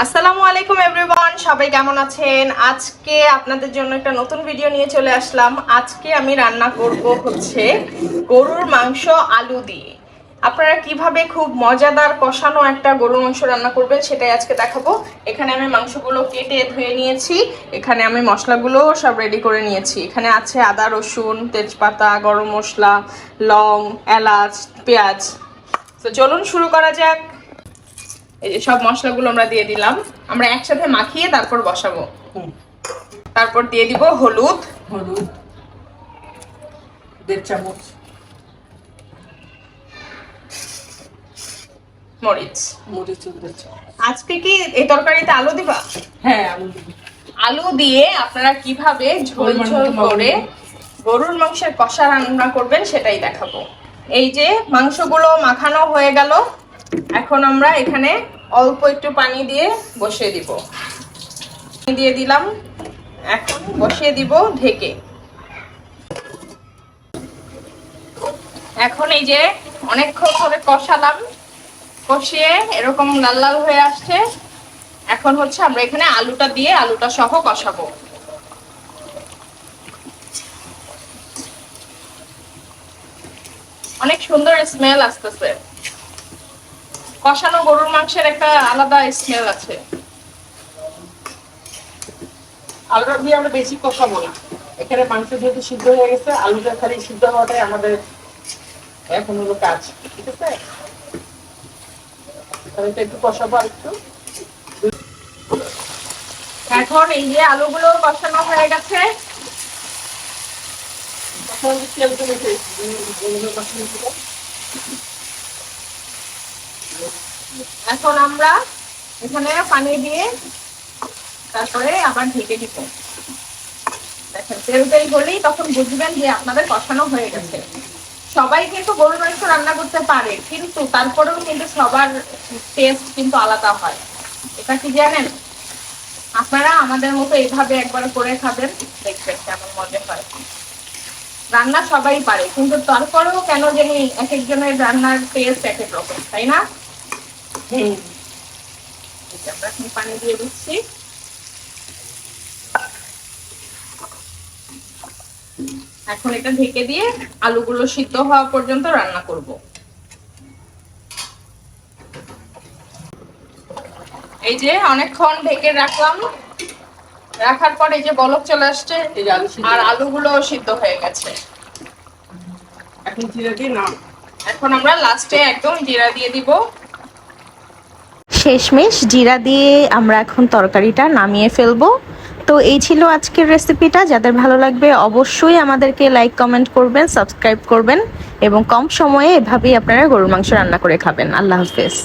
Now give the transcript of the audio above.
আসসালামু আলাইকুম এভরিওয়ান, সবাই কেমন আছেন? আজকে আপনাদের জন্য একটা নতুন ভিডিও নিয়ে চলে আসলাম। আজকে আমি রান্না করব হচ্ছে গরুর মাংস আলু দিয়ে। আপনারা কীভাবে খুব মজাদার কষানো একটা গরুর মাংস রান্না করবেন সেটাই আজকে দেখাবো। এখানে আমি মাংসগুলো কেটে ধুয়ে নিয়েছি। এখানে আমি মশলাগুলো সব রেডি করে নিয়েছি। এখানে আছে আদা, রসুন, তেজপাতা, গরম মশলা, লং, এলাচ, পেঁয়াজ। তো চলুন শুরু করা যাক। এই যে সব মশলাগুলো আমরা দিয়ে দিলাম। আমরা একসাথে মাখিয়ে তারপর বসাবো। তারপর দিয়ে দিব হলুদ। হলুদ দেড় চামচ মরিচ মরিচ আজকে কি এই তরকারিতে আলু দিবা? হ্যাঁ আলু আলু দিয়ে আপনারা কীভাবে ঝোল ঝোল করে গরুর মাংসের কষা রান্না করবেন সেটাই দেখাবো। এই যে মাংসগুলো মাখানো হয়ে গেল এখন আমরা এখানে অল্প একটু পানি দিয়ে বসিয়ে দিব। দিয়ে দিলাম, এখন বসিয়ে দিব ঢেকে। এখন এই যে অনেকক্ষণ ধরে কষালাম, কষিয়ে এরকম লাল লাল হয়ে আসছে। এখন হচ্ছে আমরা এখানে আলুটা দিয়ে আলুটা সহ কষাবো। অনেক সুন্দর স্মেল আসতেছে। কষানো গরুর মাংসের একটা আলাদা স্মেল আছে। আলুটা দিয়ে আমরা বেশি কষাবো না। এখানে মাংস যেহেতু সিদ্ধ হয়ে গেছে আলুটা খালি সিদ্ধ হওয়াটাই আমাদের এখন হলো কাজ, ঠিক আছে? এটা একটু কষাবো আর একটু। এখন এই যে আলুগুলো কষানো হয়ে গেছে। কষানো কষানো ছিল। এখন আমরা এখানে পানি দিয়ে তারপরে আবার ঢেকে দিব। দেখেন, তেল তেল হলেই তখন বুঝবেন যে আপনাদের কষানো হয়ে গেছে। সবাই কিন্তু গরুর মাংস রান্না করতে পারে, কিন্তু তারপরেও কিন্তু সবার টেস্ট কিন্তু আলাদা হয়। এটা কি জানেন? আপনারা আমাদের মতো এইভাবে একবার করে খাবেন, দেখবেন কেমন মজা হয়। রান্না সবাই পারে, কিন্তু তারপরেও কেন জানি এক একজনের রান্নার টেস্ট এক এক রকম, তাই না? হুম আমরা এখন পানি দিয়ে দিচ্ছি। এখন এটা ঢেকে দিয়ে আলুগুলো সিদ্ধ হওয়া পর্যন্ত রান্না করব। এই যে অনেকক্ষণ ঢেকে রাখলাম। রাখার পর এই যে বলক চলে আসছে আর আলুগুলো সিদ্ধ হয়ে গেছে। এখন জিরা দিয়ে নাম। এখন আমরা লাস্টে একদম জিরা দিয়ে দিব। শেষমেশ জিরা দিয়ে আমরা এখন তরকারিটা নামিয়ে ফেলব। তো এই ছিল আজকের রেসিপিটা। যাদের ভালো লাগবে অবশ্যই আমাদেরকে লাইক কমেন্ট করবেন সাবস্ক্রাইব করবেন এবং কম সময়ে এভাবেই আপনারা গরুর মাংস রান্না করে খাবেন। আল্লাহ হাফেজ।